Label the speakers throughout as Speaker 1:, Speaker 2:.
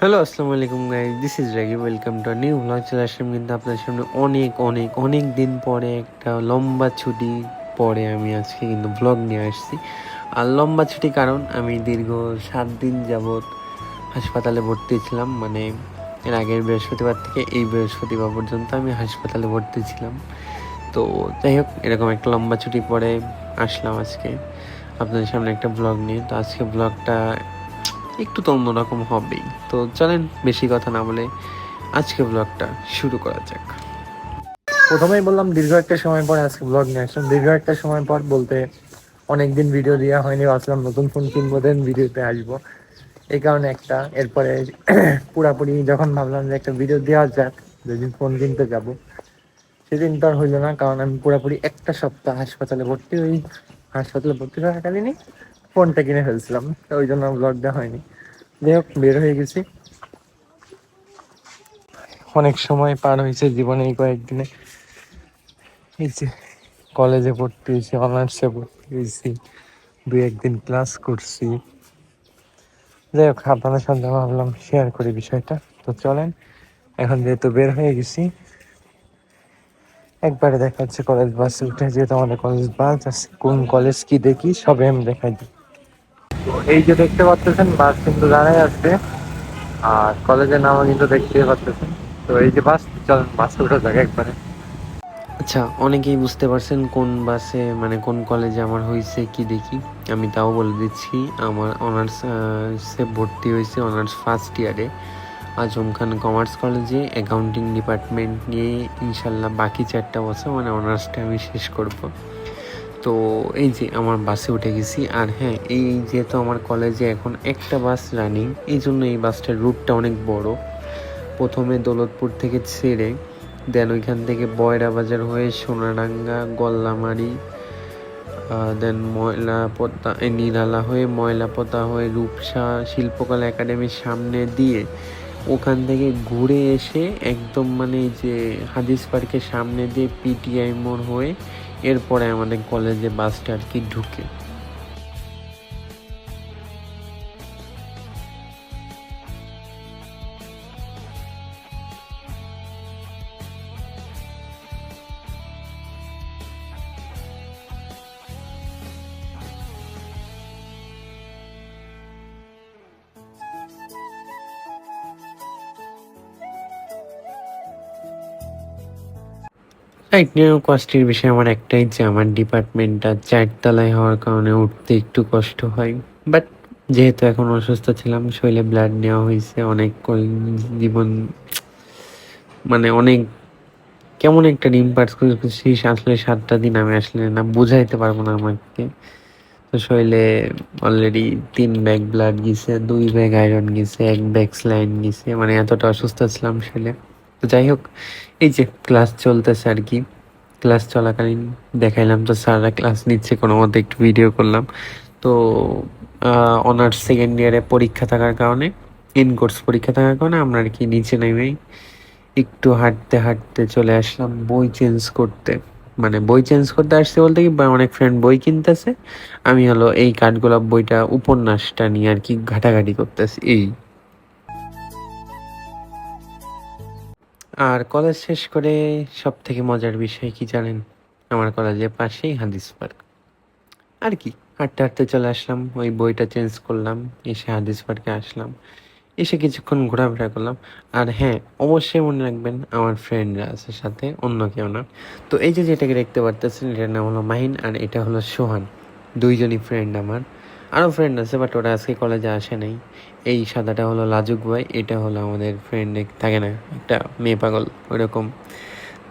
Speaker 1: Hello আসসালামু আলাইকুম guys this is Ragi welcome to new blog চলে আসলাম কিন্তু আপনার সামনে অনেক অনেক অনেক দিন পরে একটা লম্বা ছুটি পরে আমি আজকে কিন্তু ব্লগ নিয়ে আসছি। আর লম্বা ছুটি কারণ আমি দীর্ঘ সাত দিন যাবৎ হাসপাতালে ভর্তি ছিলাম। মানে এর আগের বৃহস্পতিবার থেকে এই বৃহস্পতিবার পর্যন্ত আমি হাসপাতালে ভর্তি ছিলাম। তো যাই হোক, এরকম একটা লম্বা ছুটি পরে আসলাম আজকে। আপনাদের সামনে একটা ব্লগ নিয়ে। তো আজকে ব্লগটা একটু তো অন্যরকম হবেই। তো চলেন বেশি কথা না বলে আজকে ব্লগটা শুরু করা যাক।
Speaker 2: প্রথমেই বললাম, দীর্ঘ একটা সময় পর আজকে ব্লগ নিয়ে আসলাম। দীর্ঘ একটা সময় পর বলতে অনেকদিন ভিডিও দেওয়া হয়নি, ভাবছিলাম নতুন ফোন কিনবো দেন ভিডিওতে আসব। এই কারণে একটা, এরপরে পুরাপুরি যখন ভাবলাম যে একটা ভিডিও দেওয়া যাক, যেদিন ফোন কিনতে যাব, সেদিন তো আর হইল না, কারণ আমি পুরাপুরি একটা সপ্তাহ হাসপাতালে ভর্তি হই হাসপাতালে ভর্তি থাকাকালীনই ফোনটা কিনে ফেলছিলাম ওই জন্য ব্লগ দেওয়া হয়নি। যাই হোক, বের হয়ে গেছি। অনেক সময় পার হয়েছে জীবনে এই কয়েকদিনে। এই যে কলেজে ভর্তি হয়েছি অনার্সে ভর্তি হয়েছি, দুই একদিন ক্লাস করছি। যাই হোক, আপনাদের সাথে ভাবলাম শেয়ার করি বিষয়টা। তো চলেন, এখন যেহেতু বের হয়ে গেছি, একবারে দেখা যাচ্ছে কলেজ বাস উঠে, যেহেতু আমাদের কলেজ বাস আছে, কোন কলেজ কি দেখি, সবে আমি দেখাই দিই। এই যে দেখতে পাচ্ছেন, বাস কিন্তু দাঁড়ায় আছে। আর কলেজের নামও কিন্তু দেখতে পাচ্ছেন। তো এই যে বাস, চলেন, বাসে উঠে যাক একবারে।
Speaker 1: আচ্ছা অনেকেই বুঝতে পারছেন কোন বাসে মানে কোন কলেজে আমার হয়েছে কি দেখি। আমি তাও বলে দিচ্ছি, আমার অনার্স ভর্তি হয়েছে অনার্স ফার্স্ট ইয়ারে আজম খান কমার্স কলেজে অ্যাকাউন্টিং ডিপার্টমেন্ট নিয়ে ইনশাল্লাহ বাকি চারটা বছর মানে অনার্সটা আমি শেষ করব। তো এই যে আমার বাসে উঠে গেছি। আর হ্যাঁ এই যেহেতু আমার কলেজে এখন একটা বাস রানিং এই জন্য এই বাসটার রুটটা অনেক বড়। প্রথমে দৌলতপুর থেকে ছেড়ে দেন ওইখান থেকে বয়রা বাজার হয়ে সোনাডাঙ্গা গল্লামারি দেন ময়লা পোতা এই নিরালা হয়ে ময়লা পোতা হয়ে রূপসা শিল্পকলা একাডেমির সামনে দিয়ে ওখান থেকে ঘুরে এসে একদম মানে যে হাদিস পার্কের সামনে দিয়ে পিটিআই মোড় হয়ে এরপরে আমাদের কলেজে বাসটা আর কি ঢুকে? রাইট নিউ কষ্টের বিষয় আমার একটাই যে আমার ডিপার্টমেন্টটা চারতলায় হওয়ার কারণে উঠতে একটু কষ্ট হয়। বাট যেহেতু এখন অসুস্থ ছিলাম, শরীরে ব্লাড নেওয়া হয়েছে, অনেক জীবন মানে অনেক, কেমন একটা ডিম পার্স করছি আসলে সাতটা দিন আমি আসলে না বুঝাইতে পারব না আমাকে। তো শরীরে অলরেডি তিন ব্যাগ ব্লাড গেছে, দুই ব্যাগ আয়রন গেছে, এক ব্যাগ স্লাইন গেছে মানে এতটা অসুস্থ ছিলাম শরীরে। যাই হোক, এই যে ক্লাস চলতেছে আর কি। ক্লাস চলাকালীন দেখাইলাম তো স্যাররা ক্লাস নিচ্ছে, কোনো মতে একটু ভিডিও করলাম। তো অনার্স সেকেন্ড ইয়ারে পরীক্ষা থাকার কারণে ইন কোর্স পরীক্ষা থাকার কারণে আমরা আর কি নিচে নেমেই একটু হাঁটতে হাঁটতে চলে আসলাম বই চেঞ্জ করতে। মানে বই চেঞ্জ করতে আসছে বলতে কি অনেক ফ্রেন্ড বই কিনতেছে। আমি হলো এই কাঠগোলাপ বইটা উপন্যাসটা নিয়ে আর কি ঘাটাঘাটি করতেছি, এই। আর কলেজ শেষ করে সব থেকে মজার বিষয় কি জানেন? আমার কলেজের পাশেই হাদিস পার্ক। আর কি? হাঁটতে হাঁটতে চলে আসলাম, ওই বইটা চেঞ্জ করলাম, এসে হাদিস পার্কে আসলাম। এসে কিছুক্ষণ ঘোরাফেরা করলাম। আর হ্যাঁ অবশ্যই মনে রাখবেন, আমার ফ্রেন্ডরা আছে সাথে, অন্য কেউ না। তো এই যে যেটাকে দেখতে পারতেছেন, এটার নাম হলো মাহিন আর এটা হলো সোহান। দুইজনই ফ্রেন্ড আমার। আরও ফ্রেন্ড আছে বাট ওরা আজকে কলেজে আসে নাই। এই সাদাটা হলো লাজুক ভাই, এটা হলো আমাদের ফ্রেন্ড থাকে না, একটা মেয়ে পাগল, ওইরকম।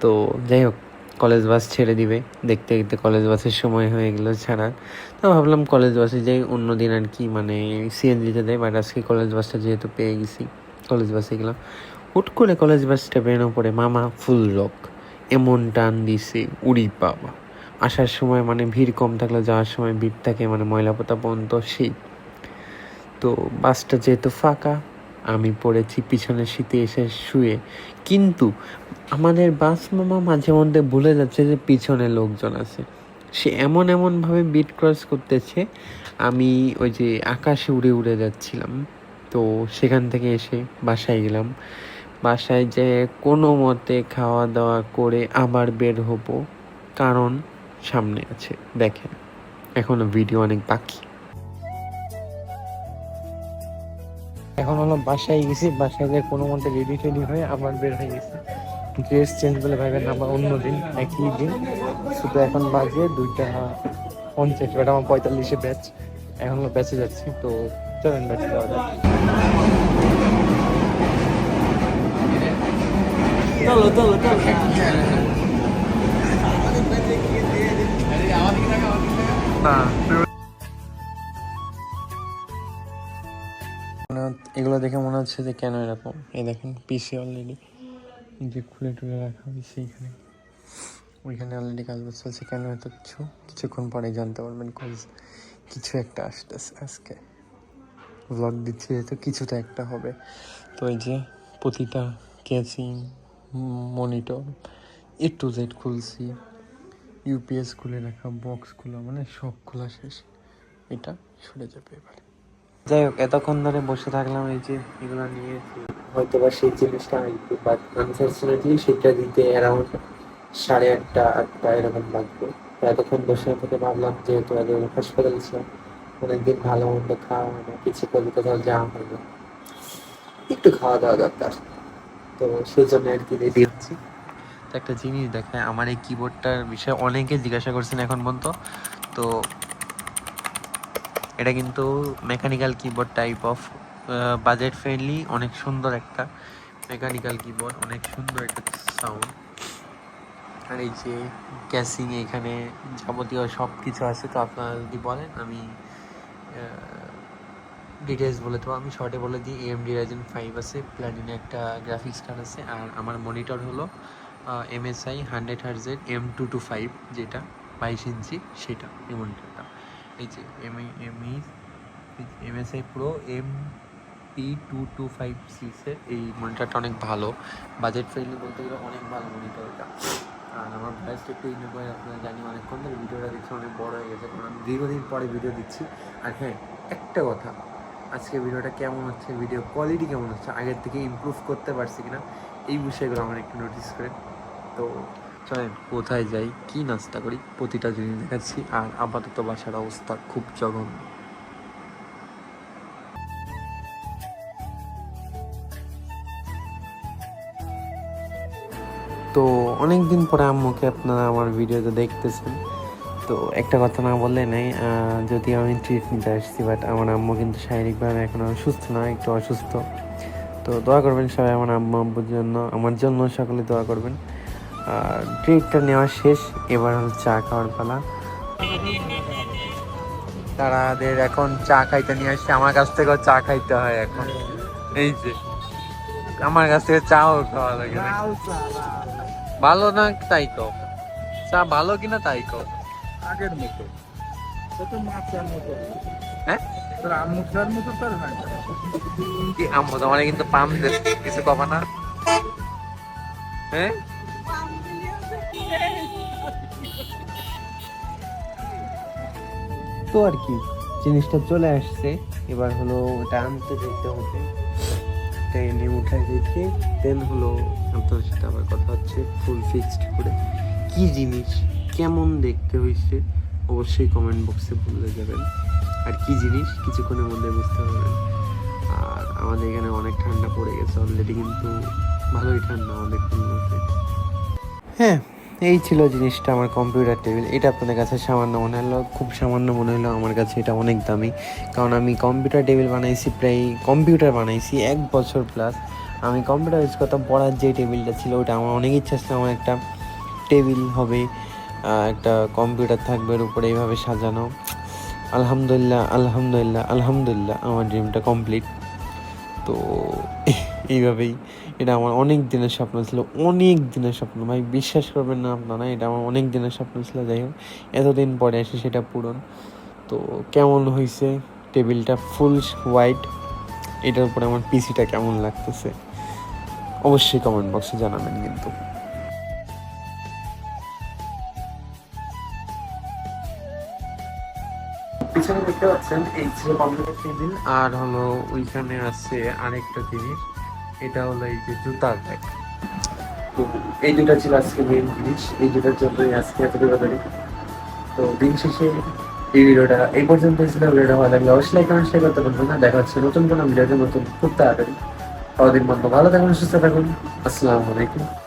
Speaker 1: তো যাই হোক কলেজ বাস ছেড়ে দিবে। দেখতে দেখতে কলেজ বাসের সময় হয়ে গেলো ছাড়ার তো ভাবলাম কলেজ বাসে যাই, অন্য দিন আর কি মানে সিএনজিতে দেয় বাট আজকে কলেজ বাসটা যেহেতু পেয়ে গেছি কলেজ বাসে গেলাম। হুট করে কলেজ বাসটা বেরোনো পড়ে মামা ফুল রক এমন টান দিছে উড়ি বাবা আসার সময় মানে ভিড় কম থাকলে যাওয়ার সময় ভিড় থাকে মানে ময়লা পোতা পর্যন্ত সেই তো বাসটা যেহেতু ফাঁকা, আমি পড়েছি পিছনের শীতে এসে শুয়ে। কিন্তু আমাদের বাস মামা মাঝে মধ্যে ভুলে যাচ্ছে যে পিছনে লোকজন আছে। সে এমন এমনভাবে বিট ক্রস করতেছে, আমি ওই যে আকাশে উড়ে উড়ে যাচ্ছিলাম। তো সেখান থেকে এসে বাসায় গেলাম। বাসায় যে কোনো মতে খাওয়া দাওয়া করে আবার বের হব। কারণ সামনে আছে। দেখেন এখনও ভিডিও অনেক বাকি।
Speaker 2: এখন হলো বাসায় গেছি বাসায় যে কোনো মতে রেডি টেডি হয়ে আবার বের হয়ে গেছি। ড্রেস চেঞ্জ বলে ভাবেন আবার অন্য দিন একই দিন। শুধু এখন বাজে দুইটা পঞ্চাশ বাট আমার পঁয়তাল্লিশে ব্যাচ এখন হলো ব্যাচে যাচ্ছি তো চলেন ব্যাচে যাওয়া যাক। চলো চলো চলো।
Speaker 1: এগুলো দেখে মনে হচ্ছে যে কেন এরকম? এই দেখেন পিসি অলরেডি যে খুলে টুলে রাখা হয়েছে এখানে ওইখানে অলরেডি কাজ বাজ চলছে, কেন এত কিছু? কিছুক্ষণ পরে জানতে পারবেন কজ কিছু একটা আসতেছে আজকে। ব্লগ দিচ্ছি যেহেতু কিছুটা একটা হবে। তো এই যে প্রতিটা catching monitor A to Z খুলছি। ইউপিএস খুলে রাখা বক্স খোলা মানে সব খোলা শেষ। এটা সরে যাবে এবার। যাই হোক, এতক্ষণ ধরে বসে থাকলাম এই যে এগুলো নিয়ে। হয়তো বা সেই জিনিসটা আসবে বাট আনফর্চুনেটলি সেটা দিতে অ্যারাউন্ড সাড়ে আটটা আটটা এরকম লাগবে। এতক্ষণ বসে থেকে ভাবলাম যেহেতু এদের হাসপাতাল ছিল, অনেকদিন ভালো মন্দ খাওয়া হয় না, কিছু করে কোথাও যাওয়া হয় না। একটু খাওয়া দাওয়া দরকার। তো সেই জন্য আর কি রেডি হচ্ছি। একটা জিনিস দেখায় আমার এই কিবোর্ডটার বিষয়ে অনেকে জিজ্ঞাসা করছেন এখন পর্যন্ত। তো এটা কিন্তু mechanical keyboard type of budget friendly অনেক সুন্দর একটা মেকানিক্যাল কিবোর্ড অনেক সুন্দর একটা সাউন্ড আর এই যে ক্যাসিং এখানে যাবতীয় সব কিছু আছে, তো আপনারা যদি বলেন, আমি ডিটেলস বলে দেবো। আমি শর্টে বলে দিই এমডি রাইজেন ফাইভ আছে প্ল্যাটিনে একটা গ্রাফিক্স কার্ড আছে, আর আমার মনিটর হলো এমএসআই হান্ড্রেড হার্জের এম টু টু ফাইভ যেটা বাইশ ইঞ্চি সেটা এই মনিটরটা এই যে M ME MSI pro M P two two five সিক্সের এই মনিটরটা অনেক ভালো। বাজেট ফ্রেন্ডলি বলতে গেলে অনেক ভালো মনিটরটা আর আমার ভয়েসটা একটু ইগনোর করে আপনারা জানি অনেকক্ষণ ধরে ভিডিওটা দেখছি, অনেক বড় হয়ে গেছে, কারণ দীর্ঘদিন পরে ভিডিও দিচ্ছি। আর হ্যাঁ একটা কথা, আজকে ভিডিওটা কেমন হচ্ছে ভিডিও কোয়ালিটি কেমন হচ্ছে, আগের থেকে ইমপ্রুভ করতে পারছি কিনা, এই বিষয়গুলো আমার একটু নোটিস করেন। তো চলেন, কোথায় যাই? কি নাস্তা করি? প্রতিটা জিনিস দেখাচ্ছি। আর আপাতত বাসার অবস্থা খুব জঘন্য। তো অনেক দিন পরে আম্মুকে আপনারা আমার ভিডিওতে দেখতেছেন। তো একটা কথা না বললে নেই যদি আমি ট্রিট নিতে আসছি বাট আমার আম্মু কিন্তু শারীরিকভাবে এখন সুস্থ না, একটু অসুস্থ। তো দোয়া করবেন সবাই আমার আম্মু আব্বুর জন্য, আমার জন্য সকলে দোয়া করবেন। ট্রিটটা নেওয়া শেষ এবার হলো চা খাওয়ার পালা। তারাদের এখন চা খাইতে নিয়ে আসছে আমার কাছ থেকেও চা খাইতে হয় এখন। এই যে আমার কাছ থেকে চাও খাওয়া লাগে ভালো না তাই তো চা ভালো কিনা তাই তো
Speaker 3: আগের মতো।
Speaker 1: হ্যাঁ?
Speaker 3: তোর আমুখার মতো তোর না।
Speaker 1: কি আম্মু তোমার কিন্তু পাম কিছু কবা না? হ্যাঁ? তো আর কি, জিনিসটা চলে আসছে। এবার হলো ওটা আনতে যেতে হবে। ট্রেনে উঠাই রেখে দেন হলো আপনার সাথে আবার কথা হচ্ছে ফুল ফিক্সড করে। কি জিনিস, কেমন দেখতে হয়েছে, অবশ্যই কমেন্ট বক্সে বলে যাবেন। আর কি জিনিস, কিছুক্ষণের মধ্যে বুঝতে পারবেন। আর আমাদের এখানে অনেক ঠান্ডা পড়ে গেছে অলরেডি কিন্তু ভালোই ঠান্ডা আমাদের খুলনাতে হ্যাঁ এই ছিল জিনিসটা আমার কম্পিউটার টেবিল। এটা আপনাদের কাছে সামান্য মনে হলো, খুব সামান্য মনে হলো আমার কাছে এটা অনেক দামি। কারণ আমি কম্পিউটার টেবিল বানাইছি প্রায়, কম্পিউটার বানাইছি এক বছর প্লাস আমি কম্পিউটার ইউজ করতাম, পড়ার যে টেবিলটা ছিল ওটা আমার অনেক ইচ্ছা ছিল, আমার একটা টেবিল হবে একটা কম্পিউটার থাকবে এর উপরে এইভাবে সাজানো। আলহামদুলিল্লাহ আলহামদুলিল্লাহ আলহামদুলিল্লাহ, আমার ড্রিমটা কমপ্লিট তো এইভাবেই। এটা আমার অনেক দিনের স্বপ্ন ছিল, অনেক দিনের স্বপ্ন। ভাই, বিশ্বাস করবেন না আপনারা, এটা আমার অনেক দিনের স্বপ্ন ছিল। যাই হোক, এতদিন পরে এসে সেটা পূরণ। তো কেমন হয়েছে টেবিলটা ফুল হোয়াইট। এটার উপরে আমার পিসিটা কেমন লাগতেছে? অবশ্যই কমেন্ট বক্সে জানাবেন কিন্তু। পিছনে দেখতে পাচ্ছেন এই ছিল টেবিল,
Speaker 4: আর হলো ওইখানে আছে আরেকটা জিনিস এটা হলো এই যে জুতার ব্যাগ
Speaker 1: এই দুটা ছিল আজকে মেন জিনিস, এই দুটার জন্যই আজকে এত দৌড়াদৌড়ি তো দিন শেষে এই ভিডিওটা এই পর্যন্ত ছিল, ভিডিওটা ভালো লাগলে অবশ্যই লাইক কমেন্ট শেয়ার করতে পারবেন না। দেখা হচ্ছে নতুন কোনো ভিডিওতে নতুন খুব তাড়াতাড়ি। কদিন বন্ধ ভালো থাকুন, সুস্থ থাকুন। আসসালামু আলাইকুম।